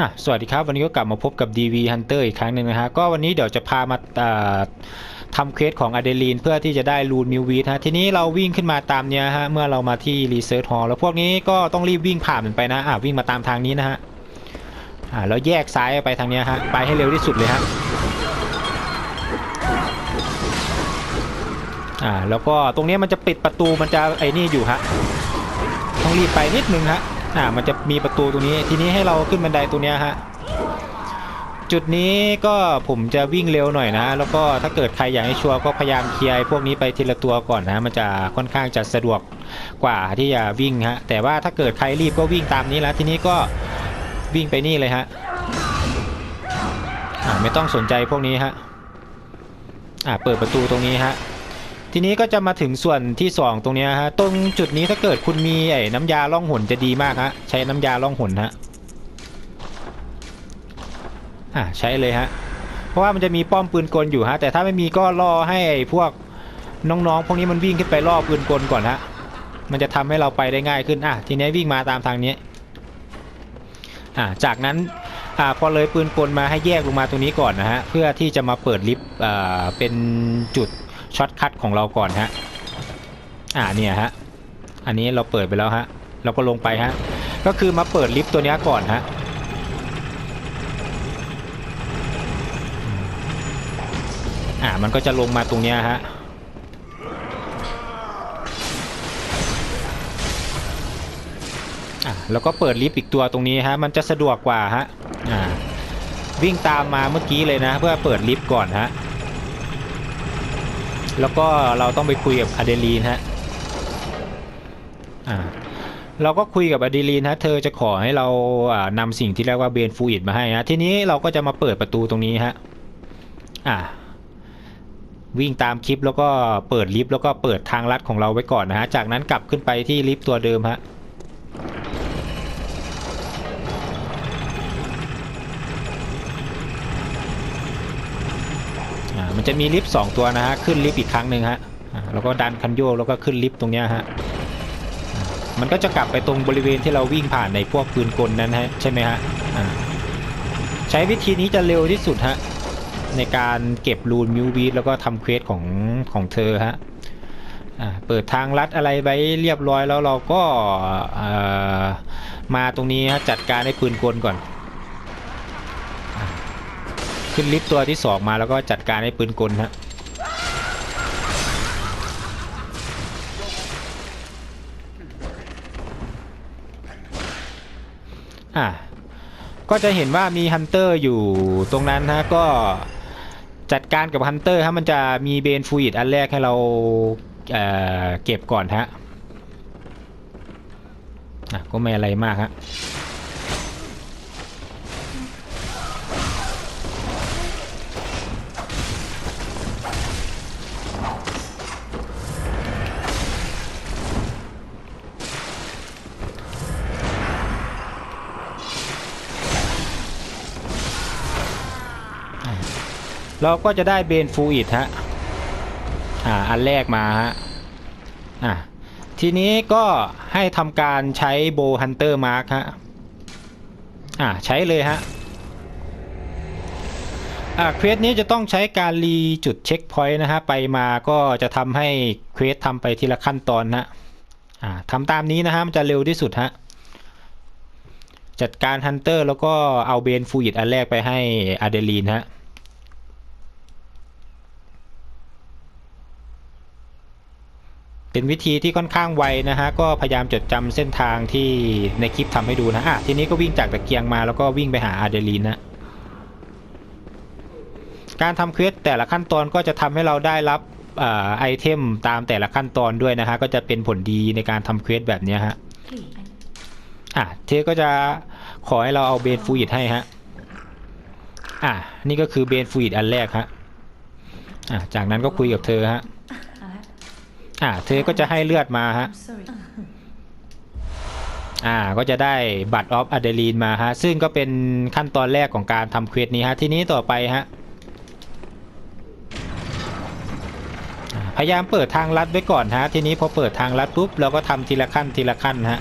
อะสวัสดีครับ วันนี้ก็กลับมาพบกับ DV Hunter อีกครั้งหนึ่งนะฮะ ก็วันนี้เดี๋ยวจะพามาาทำเควสของอะเดลีนเพื่อที่จะได้รูนมิววีฮะ ทีนี้เราวิ่งขึ้นมาตามเนี้ยฮะ เมื่อเรามาที่รีเซิร์ชฮอลแล้วพวกนี้ก็ต้องรีบวิ่งผ่านมันไปนะ อะ วิ่งมาตามทางนี้นะฮะ อ่าแล้วแยกซ้ายไปทางเนี้ยฮะ ไปให้เร็วที่สุดเลยฮะ อ่าแล้วก็ตรงเนี้ยมันจะปิดประตูมันจะไอ้นี่อยู่ฮะ ต้องรีบไปนิดนึงฮะ อ่ามันจะมีประตูตรงนี้ ทีนี้ให้เราขึ้นบันไดตรงเนี้ยฮะจุดนี้ก็ผมจะวิ่งเร็วหน่อยนะ แล้วก็ถ้าเกิดใครอยากให้ชัวร์ก็พยายามเคลียร์พวกนี้ไปทีละตัวก่อนนะ มันจะค่อนข้างจะสะดวกกว่าที่จะวิ่งฮะ แต่ว่าถ้าเกิดใครรีบก็วิ่งตามนี้แล้วทีนี้ก็วิ่งไปนี่เลยฮะอ่าไม่ต้องสนใจพวกนี้ฮะอ่าเปิดประตูตรงนี้ฮะ ทีนี้ก็จะมาถึงส่วนที่ 2 ตรงนี้ฮะ ตรงจุดนี้ถ้าเกิดคุณมีไอ้น้ำยาล่องหนจะดีมากฮะ ใช้น้ำยาล่องหนฮะ อ่าใช้เลยฮะ เพราะว่ามันจะมีป้อมปืนกลอยู่ฮะ แต่ถ้าไม่มีก็รอให้ไอ้พวกน้องๆ พวกนี้มันวิ่งขึ้นไปล่อปืนกลก่อนฮะ มันจะทำให้เราไปได้ง่ายขึ้น อะ ทีนี้วิ่งมาตามทางนี้ อ่าจากนั้น อ่า พอเลยปืนกลมาให้แยกลงมาตรงนี้ก่อนนะฮะ เพื่อที่จะมาเปิดลิฟต์ อ่า เป็นจุด ช็อตคัทของเราก่อนฮะ อ่าเนี่ยฮะ อันนี้เราเปิดไปแล้วฮะ เราก็ลงไปฮะ ก็คือมาเปิดลิฟต์ตัวนี้ก่อนฮะ อ่ามันก็จะลงมาตรงเนี้ยฮะอะแล้วก็เปิดลิฟต์อีกตัวตรงนี้ฮะ มันจะสะดวกกว่าฮะ อ่า วิ่งตามมาเมื่อกี้เลยนะ เพื่อเปิดลิฟต์ก่อนฮะ แล้วก็เราต้องไปคุยกับอะเดลีนฮะอ่าเราก็คุยกับอะเดลีนฮะเธอจะขอให้เราอ่านำสิ่งที่เรียกว่าเบนฟูอิดมาให้นะทีนี้เราก็จะมาเปิดประตูตรงนี้ฮะอ่าวิ่งตามคลิปแล้วก็เปิดลิฟต์แล้วก็เปิดทางลัดของเราไว้ก่อนนะฮะจากนั้นกลับขึ้นไปที่ลิฟต์ตัวเดิมฮะ มันจะมีลิฟต์สองตัวนะฮะขึ้นลิฟต์อีกครั้งหนึ่งฮะแล้วก็ดันคันโยกแล้วก็ขึ้นลิฟต์ตรงเนี้ยฮะมันก็จะกลับไปตรงบริเวณที่เราวิ่งผ่านในพวกปืนกลนั้นฮะใช่ไหมฮะใช้วิธีนี้จะเร็วที่สุดฮะในการเก็บรูนมิววีแล้วก็ทำเควสของของเธอฮะเปิดทางลัดอะไรไว้เรียบร้อยแล้วเราก็มาตรงนี้ฮะจัดการให้ปืนกลก่อน ขึ้นลิฟต์ตัวที่สองมาแล้วก็จัดการให้ปืนกลฮะอะก็จะเห็นว่ามีฮันเตอร์อยู่ตรงนั้นฮะก็จัดการกับฮันเตอร์ฮะมันจะมีเบนฟูอิดอันแรกให้เราเเก็บก่อนฮะอะก็ไม่อะไรมากฮะ เราก็จะได้เบนฟูอิดฮะ อ่า อันแรกมาฮะ อะทีนี้ก็ให้ทำการใช้โบฮันเตอร์มาร์คฮะ อ่าใช้เลยฮะ อ่าเควสนี้จะต้องใช้การรีจุดเช็คพอยต์นะฮะ ไปมาก็จะทำให้เควสทำไปทีละขั้นตอนนะอ่าทำตามนี้นะฮะ มันจะเร็วที่สุดฮะ จัดการฮันเตอร์แล้วก็เอาเบนฟูอิดอันแรกไปให้อะเดลีนฮะ เป็นวิธีที่ค่อนข้างไวนะฮะก็พยายามจดจำเส้นทางที่ในคลิปทำให้ดูนะอะทีนี้ก็วิ่งจากตะเกียงมาแล้วก็วิ่งไปหาอาเดลีนนะการทำเควสแต่ละขั้นตอนก็จะทำให้เราได้รับอไอเทมตามแต่ละขั้นตอนด้วยนะฮะก็จะเป็นผลดีในการทำเควสแบบนี้ฮะอะเทก็จะขอให้เราเอาเบนฟูอิดให้ฮะอะนี่ก็คือเบนฟูอิดอันแรกฮะอะจากนั้นก็คุยกับเธอฮะ อ่าเธอก็จะให้เลือดมาฮะ อ่า ก็จะได้บัตรออฟอะเดลีนมาฮะ ซึ่งก็เป็นขั้นตอนแรกของการทำเควสนี้ฮะ ทีนี้ต่อไปฮะ พยายามเปิดทางลัดไว้ก่อนฮะ ทีนี้พอเปิดทางลัดปุ๊บเราก็ทำทีละขั้นทีละขั้นฮะ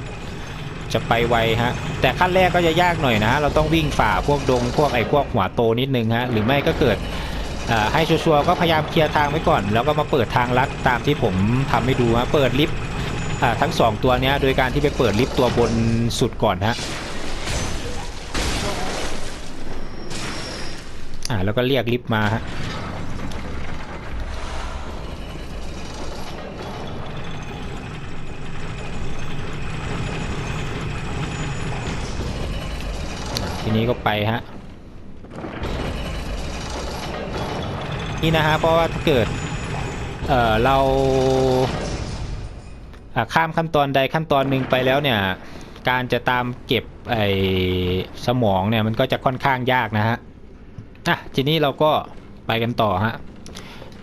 จะไปไวฮะ แต่ขั้นแรกก็จะยากหน่อยนะฮะเราต้องวิ่งฝ่าพวกดงพวกไอ้พวกหัวโตนิดนึงฮะ หรือไม่ก็เกิด ให้ชัวร์ๆก็พยายามเคลียร์ทางไว้ก่อน แล้วก็มาเปิดทางลัดตามที่ผมทำให้ดูฮะเปิดลิฟต์ทั้งสองตัวเนี้ยโดยการที่ไปเปิดลิฟต์ตัวบนสุดก่อนฮะอ่าแล้วก็เรียกลิฟต์มาฮะทีนี้ก็ไปฮะ นี่นะฮะเพราะว่าถ้าเกิดเออเราข้ามขั้นตอนใดขั้นตอนหนึ่งไปแล้วเนี่ยการจะตามเก็บไอ้สมองเนี่ยมันก็จะค่อนข้างยากนะฮะอะทีนี้เราก็ไปกันต่อฮะ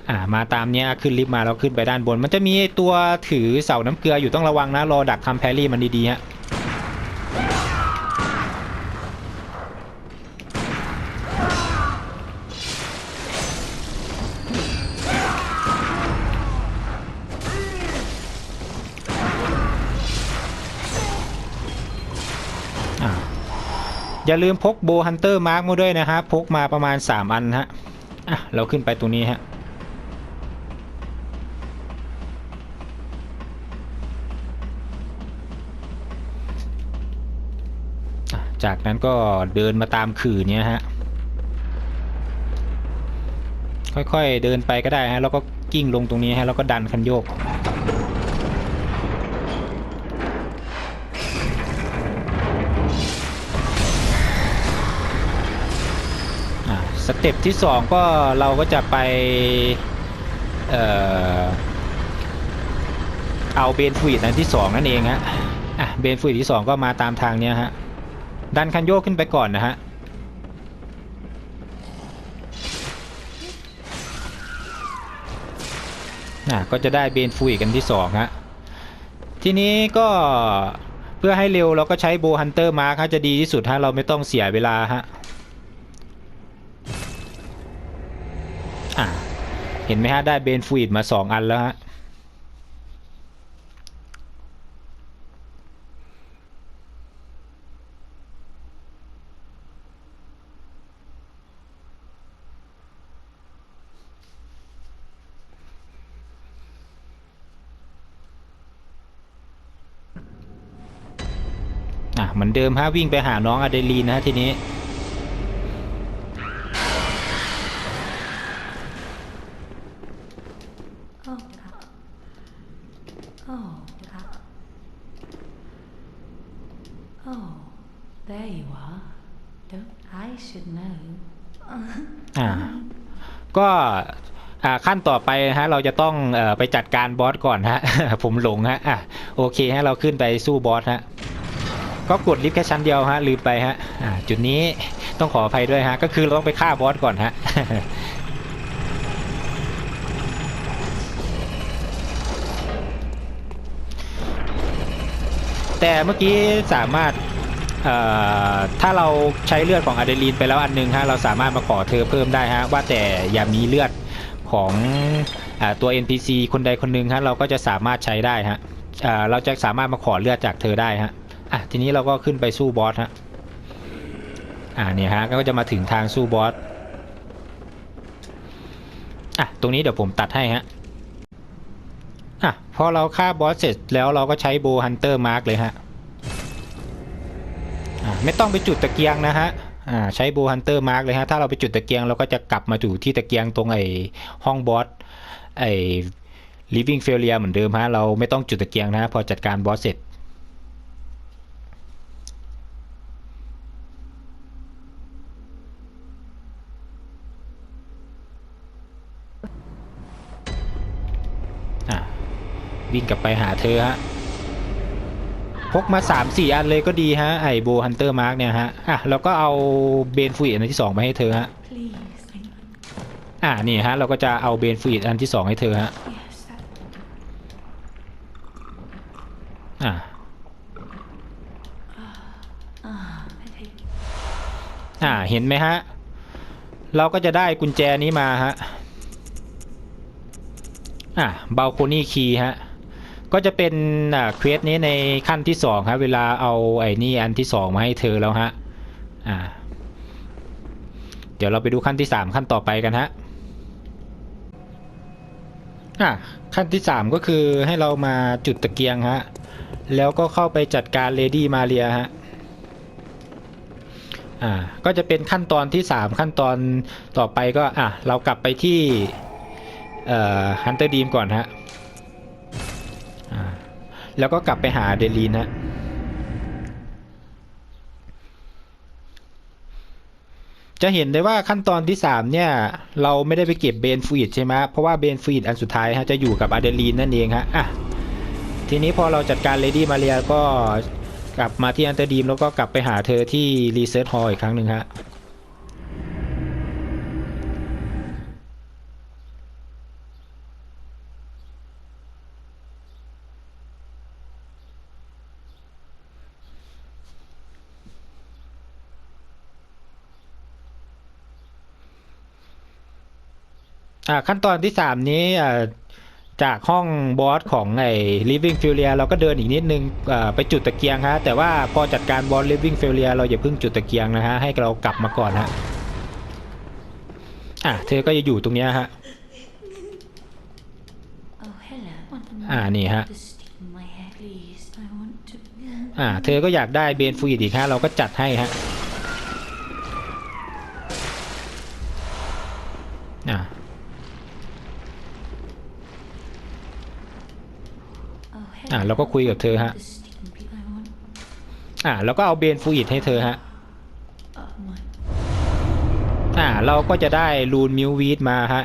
อ่ามาตามเนี้ยขึ้นลิฟต์มาแล้วขึ้นไปด้านบน มันจะมีตัวถือเสาน้ำเกลืออยู่ต้องระวังนะรอดักทำแพรี่มันดีๆฮะ อย่าลืมพกโบฮันเตอร์มาร์กมาด้วยนะฮะพกมาประมาณ 3 อันฮะอะเราขึ้นไปตรงนี้ฮะอะจากนั้นก็เดินมาตามขื่อเนี้ยฮะ ค่อยๆเดินไปก็ได้ฮะ แล้วก็กิ้งลงตรงนี้ฮะ แล้วก็ดันคันโยก สเต็ปที่สองก็เราก็จะไปเอ่อเอาเบนฟ u ิดอันที่สองนั่นเองฮะอะเบนฟ u ิดที่สองก็มาตามทางเนี้ยฮะดันคันโยกขึ้นไปก่อนนะฮะอะก็จะได้เบนฟ u ิดกันที่สองฮะทีนี้ก็เพื่อให้เร็วเราก็ใช้โบฮันเตอร์มาร์คจะดีที่สุดฮะเราไม่ต้องเสียเวลาฮะ เห็นไหมฮะ ได้เบนฟ u ิดมา2อันแล้วฮะ อะเหมือนเดิมฮะ วิ่งไปหาน้องอะเดลีนนะทีนี้ Oh, God. Oh, God. Oh, there you are. Don't I should know. อ่า ก็อ่าขั้นต่อไปนะฮะเราจะต้องเอ่อไปจัดการบอสก่อนฮะ ผมหลงฮะอะโอเคฮะเราขึ้นไปสู้บอสฮะก็กดลิฟต์แค่ชั้นเดียวฮะลืมไปฮะอ่าจุดนี้ต้องขออภัยด้วยฮะ ก็คือเราต้องไปฆ่าบอสก่อนฮะ แต่เมื่อกี้สามารถถ้าเราใช้เลือดของอะดรีนาลีนไปแล้วอันหนึงฮะเราสามารถมาขอเธอเพิ่มได้ฮะว่าแต่อย่ามีเลือดของอตัว NPC คนใดคนหนึ่งฮะเราก็จะสามารถใช้ได้ฮะเราจะสามารถมาขอเลือดจากเธอได้ฮะอะทีนี้เราก็ขึ้นไปสู้บอสฮะอ่าเนี่ยฮะก็จะมาถึงทางสู้บอสอะตรงนี้เดี๋ยวผมตัดให้ฮะอะพอเราฆ่าบอสเสร็จแล้วเราก็ใช้โบฮันเตอร์มาร์กเลยฮะ ไม่ต้องไปจุดตะเกียงนะฮะอ่าใช้โบฮันเตอร์มาร์กเลยฮะถ้าเราไปจุดตะเกียงเราก็จะกลับมาอยู่ที่ตะเกียงตรงไอ้ห้องบอสไอ้ living failure เหมือนเดิมฮะเราไม่ต้องจุดตะเกียงนะฮะพอจัดการบอสเสร็จอะวิ่งกลับไปหาเธอฮะ พกมา 3 4 อันเลยก็ดีฮะ ไอโบฮันเตอร์มาร์กเนี่ยฮะ อะเราก็เอาเบนฟูอิดอันที่ 2 มาให้เธอฮะ อะนี่ฮะ เราก็จะเอาเบนฟูอิดอันที่ 2 ให้เธอฮะ อะอะเห็นไหมฮะ เราก็จะได้กุญแจนี้มาฮะ อะบลโคนี่คีฮะ ก็จะเป็นเควสนี้ในขั้นที่สองครับเวลาเอาไอ้นี่อันที่สองมาให้เธอแล้วฮะอ่าเดี๋ยวเราไปดูขั้นที่สามขั้นต่อไปกันฮะอะขั้นที่สามก็คือให้เรามาจุดตะเกียงฮะแล้วก็เข้าไปจัดการเลดี้มาเรียฮะอ่าก็จะเป็นขั้นตอนที่สามขั้นตอนต่อไปก็อะเรากลับไปที่เอ่อฮันเตอร์ดีมก่อนฮะ แล้วก็กลับไปหาเดลีนฮะจะเห็นได้ว่าขั้นตอนที่ 3 เนี่ย เราไม่ได้ไปเก็บเบนฟ u ดใช่ไหมเพราะว่าเบนฟ u ดอันสุดท้ายฮะจะอยู่กับอะเดรีนนั่นเองฮะอะทีนี้พอเราจัดการเลดี้มาเรียก็กลับมาที่อันเตอร์ดีมแล้วก็กลับไปหาเธอที่รีเซิร์ชฮอลอีกครั้งหนึ่งฮะ อ่าขั้นตอนที่3นี้อ่าจากห้องบอสของไอ้ living failure เราก็เดินอีกนิดนึงอ่าไปจุดตะเกียงฮะ แต่ว่าพอจัดการบอส living failure เราอย่าเพิ่งจุดตะเกียงนะฮะ ให้เรากลับมาก่อนฮะ อะ เธอก็จะอยู่ตรงเนี้ยฮะ Oh, hello. Want a Ah, moment นี่ฮะ to stick in my hair, please? I want to. อ่า เธอก็อยากได้เบนฟูดอีกฮะ เราก็จัดให้ฮะ อ่า Oh, hello. อ่าเราก็คุยกับเธอฮะ อ่าแล้วก็เอาเบนฟูอิดให้เธอฮะ อ่าเราก็จะได้รูนมิววีดมาฮะ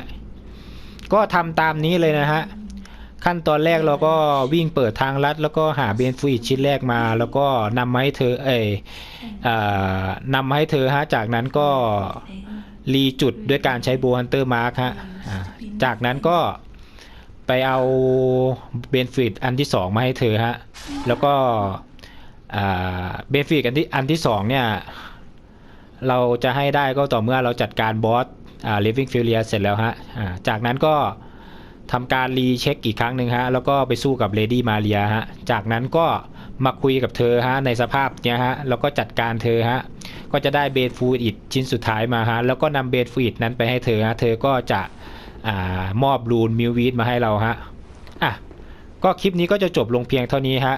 ก็ทำตามนี้เลยนะฮะ ขั้นตอนแรกเราก็วิ่งเปิดทางลัด แล้วก็หาเบนฟูอิดชิ้นแรกมา แล้วก็นำมาให้เธอ เอยอ่านำมาให้เธอฮะ จากนั้นก็รีจุดด้วยการใช้โบฮันเตอร์มาร์คฮะ จากนั้นก็ ไปเอาเบนฟิตอันที่สองมาให้เธอฮะ แล้วก็เบนฟิตอันที่อันที่สองเนี่ย เราจะให้ได้ก็ต่อเมื่อเราจัดการบอสอ่า living failure เสร็จแล้วฮะจากนั้นก็ทำการรีเช็คอีกครั้งหนึ่งฮะ แล้วก็ไปสู้กับ Lady Maria ฮะ จากนั้นก็มาคุยกับเธอฮะในสภาพเนี้ยฮะ แล้วก็จัดการเธอฮะ ก็จะได้เบนฟูอิดชิ้นสุดท้ายมาฮะ แล้วก็นำเบนฟูดนั้นไปให้เธอฮะ เธอก็จะ อามอบรูนมิววีดมาให้เราฮะอะก็คลิปนี้ก็จะจบลงเพียงเท่านี้ฮะ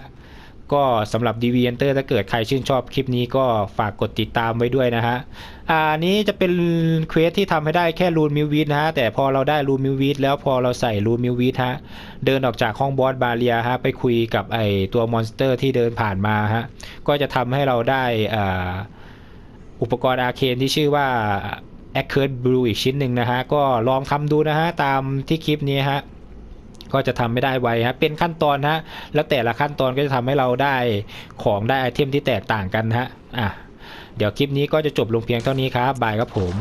ก็สำหรับ d v e n t e r ถ้าเกิดใครชื่นชอบคลิปนี้ก็ฝากกดติดตามไว้ด้วยนะฮะอ่าอันนี้จะเป็นเควสที่ทำให้ได้แค่รูนมิววีดนะฮะ แต่พอเราได้รูนมิววีดแล้วพอเราใส่รูนมิววีดฮะ เดินออกจากห้องบอสบาเรียฮะ ไปคุยกับไอตัวมอนสเตอร์ที่เดินผ่านมาฮะ ก็จะทำให้เราได้อ่อุปกรณ์อาเคนที่ชื่อว่า แอคเคิร์ดบลูอีกชิ้นหนึ่งนะฮะ ก็ลองทำดูนะฮะ ตามที่คลิปนี้ฮะ ก็จะทำไม่ได้ไวฮะ เป็นขั้นตอนฮะ แล้วแต่ละขั้นตอนก็จะทำให้เราได้ของได้ไอเทมที่แตกต่างกันฮะ อะ เดี๋ยวคลิปนี้ก็จะจบลงเพียงเท่านี้ครับ บายครับผม